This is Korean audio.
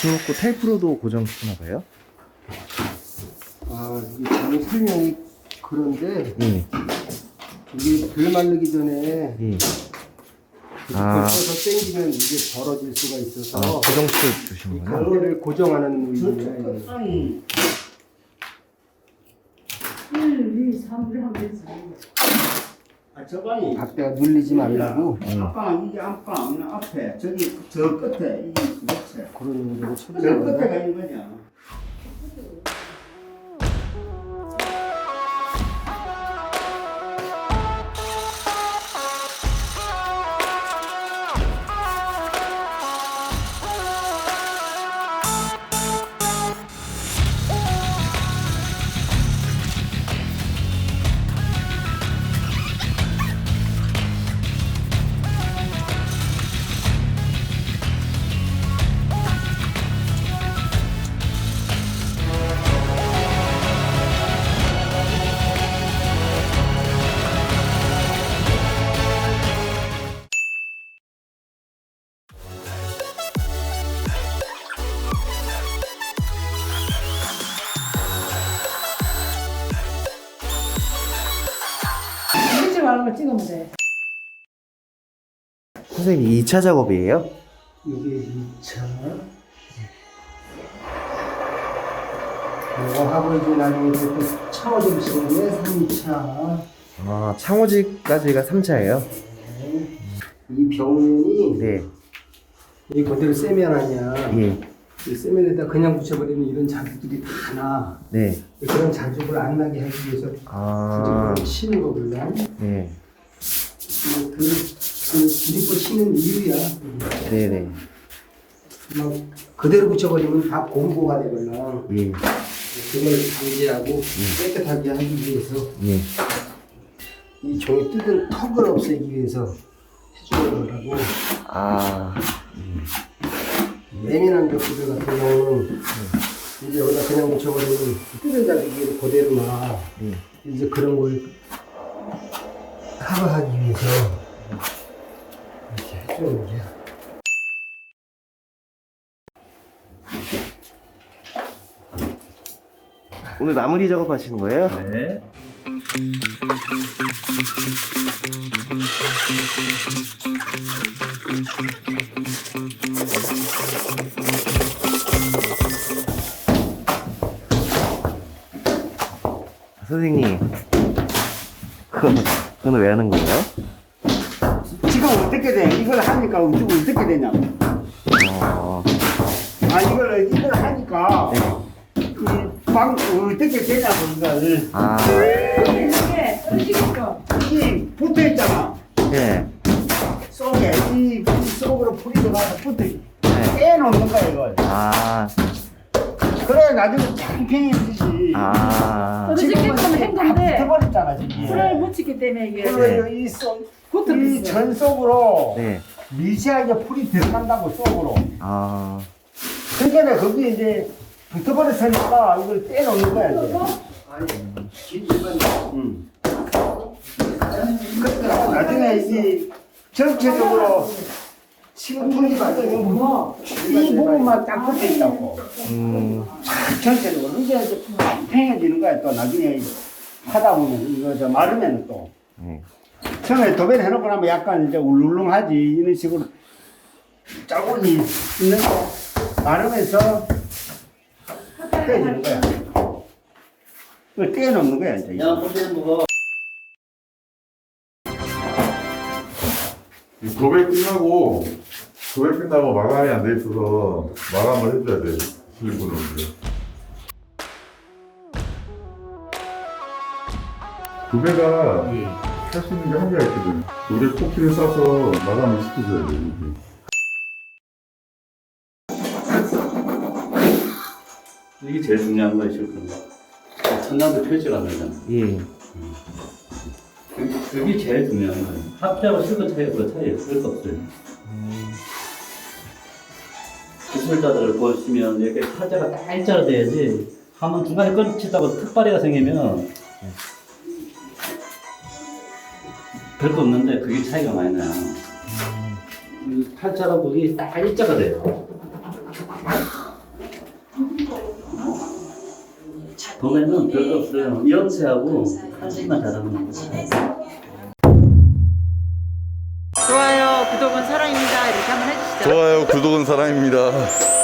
붙여놓고 테이프로도 고정시키나 봐요? 아, 이 잘못 설명이 그런데 예. 이게 덜 마르기 전에 예. 아. 아. 서서 당기면 이게 벌어질 수가 있어서 아, 고정시켜 이 주시는구나. 강대를 고정하는 의미예요. 끝선이 1, 2, 3을 하면 되지. 아 저번이 박대가 눌리지 말라고. 앞방 이게 앞방 앞에. 저기 저 끝에 이게 그렇지 그런 의미로 저 처리하는 끝에가. 있는 거냐 말는 거 찍으면 돼. 선생님 2차 작업이에요? 이게 2차 이거 하고 이제 나중에 또 차워질 시간에 3차 아, 창호지까지가 3차예요? 이 벽면이 네. 이 그대로 세면 아니야 예. 이 세면에다 그냥 붙여버리면 이런 자국들이 다 나. 네. 그런 자국을 안 나게 하기 위해서 아, 치는 거거든. 네. 그, 그 기립고 치는 이유야. 네네. 막 그대로 붙여버리면 다 공고가 되거든. 예. 그걸 방지하고 깨끗하게 하기 위해서 예. 이 종이 뜯은 턱을 없애기 위해서 해주는 거라고. 아, 예민한 벽지들 같은 경우는 이제 여기다 그냥 뜯은 자국이 그대로 나. 예. 이제 그런 걸 커버하기 위해서 이렇게 해주는 거야. 오늘 마무리 작업하시는 거예요? 네 선생님. 그건, 그건 왜 하는 거예요? 지금 어떻게 돼? 이걸 하니까 지금 어떻게 되냐 어, 아 이걸 이걸 하니까 이 방 어떻게 되냐고 이걸 아, 이 붙어 있잖아. 예. 속에 이, 이 속으로 풀이 들어가서 붙어 있- 네. 떼놓는 거야 이걸. 아, 그래 나중에 팽팽해지지. 아, 떨어지게끔 한 건데 붙어버렸잖아 지금. 풀을 묻히기 때문에 이게. 그리고 이 속, 붙어 이 있어. 전 속으로 네. 미세하게 풀이 들어간다고 속으로. 아, 그러니까 거기 이제 붙어버렸으니까 이걸 떼놓는 거야 이제. 아니, 길이만 응. 나중에 이제 전체적으로 받으면 이 부분만 딱 붙어 있다고. 음, 전체적으로. 이제 이제 팽해지는 거야 또. 나중에 하다 보면 이거 저 마르면 또. 네. 처음에 도배를 해놓고 나면 약간 이제 울렁하지. 이런 식으로 자국이 있는 거. 마르면서 떼지는 거야. 떼놓는 거야 이제. 이 도배 끝나고 도배 끝나고 마감이 안 돼 있어서 마감을 해줘야 돼 실리콘으로 도배가 할수 있는 게 한계가 있거든 도배 코피를 싸서 마감을 시켜줘야 돼 이게. 이게 제일 중요한 거예요, 실컷. 천장도 표지가 안 되잖아. 예. 그- 그게 제일 중요한 거예요. 합자하고 실컷 차이가 그 차이에 쓸거 없어요. 기술자들을 보시면 이렇게 타자가 딱 일자로 돼야지 한번 중간에 끊치다고 턱발이가 생기면 별거 없는데 그게 차이가 많이 나요. 이 팔자가 그게 딱 일자가 돼요. 도매는 별거 없어요. 염세하고 한식만 잘하는 거예요. 좋아요, 구독은 사랑입니다. 이렇게 한번 해주시죠. 좋아요, 구독은 사랑입니다.